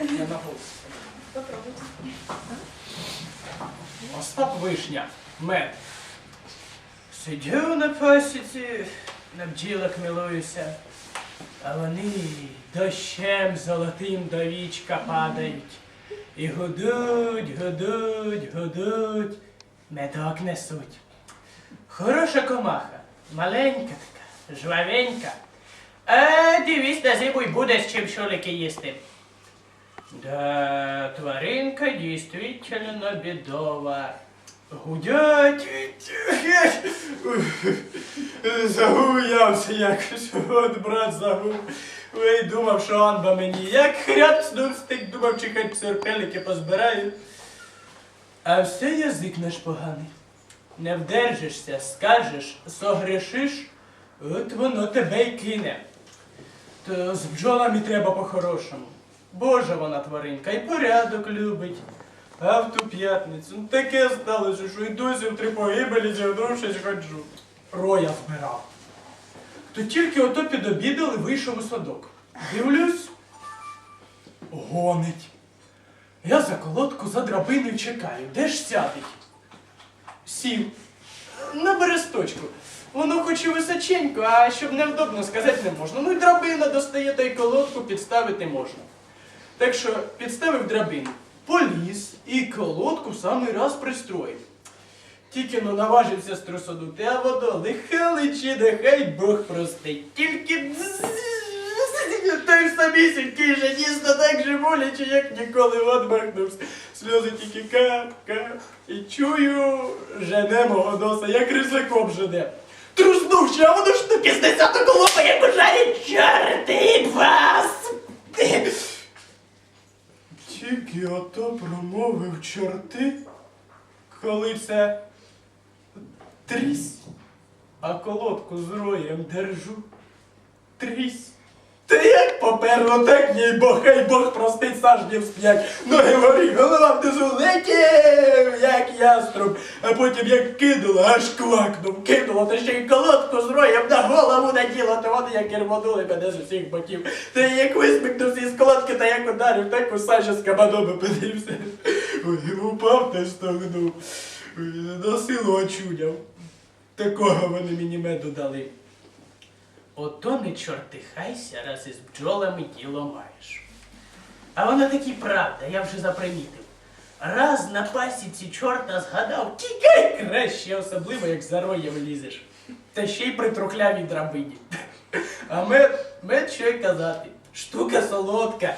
Я на. Остап Вишня, мед. Сидю на пасіці, на бджілок милуюся, а вони дощем золотим до вічка падають. І гудуть, гудуть, гудуть, медок несуть. Хороша комаха, маленька така, жвавенька. А дивись на зиму й буде з чим шолики їсти. Да, тваринка действительно бедова. Гудять. Загуявся якось, от брат загув. Ой, думав, що Анба мені як хряпснув стик, думав, чи хай сорпелики позбираю. А все язик наш поганий. Не вдержишся, скажеш, согрешиш, от воно тебе й кине. То з бджолами треба по-хорошому. Божа вона тваринка, і порядок любить. А в ту п'ятницю таке сталося, що й досі в три погибелі зігнувшись ходжу. Роя збирав. То тільки ото підобідали, вийшов у садок. Дивлюсь, гонить. Я за колодку за драбиною чекаю. Де ж сядеть? Сів. На бересточку. Воно хоч і височенько, а щоб невдобно сказати не можна. Ну і драбина достає, та й колодку підставити можна. Так що підставив драбину, поліз і колодку в самий раз пристроїв. Тільки но наважився струсонути, а водо лихаличі, нехай Бог простить. Тільки той самісінький же дійсно так же боляче, як ніколи одмахнувся. Сльози тільки кап, кап. І чую, жене мого носа, як рисаком жене. Труснувши, а воно ж з десятого лопа, як бажає чорти вас! Тільки ото промовив чорти, коли це трісь, а колодку з роєм держу. Трісь. Та як поперло, так їй Бог, хай Бог простить сажнів сп'ять. Ноги горі, голова внизу летів, як яструб, а потім як кинуло, аж квакнув, кинуло, та ще й колодку з роєм на голову наділо, то вони як кермонули мене з усіх боків. Та як висмикнувся із колодки, та як ударив, так у Саші з кабаном опинився. Ой, упав та стогнув. На силу очуняв. Такого вони мені меду дали. Ото не чортихайся, раз із бджолами діло маєш. А воно таки правда, я вже запримітив. Раз на пасіці чорта згадав, тікай краще, особливо як за роєм лізеш. Та ще й при трухлявій драбині. А мед, мед що й казати. Штука солодка.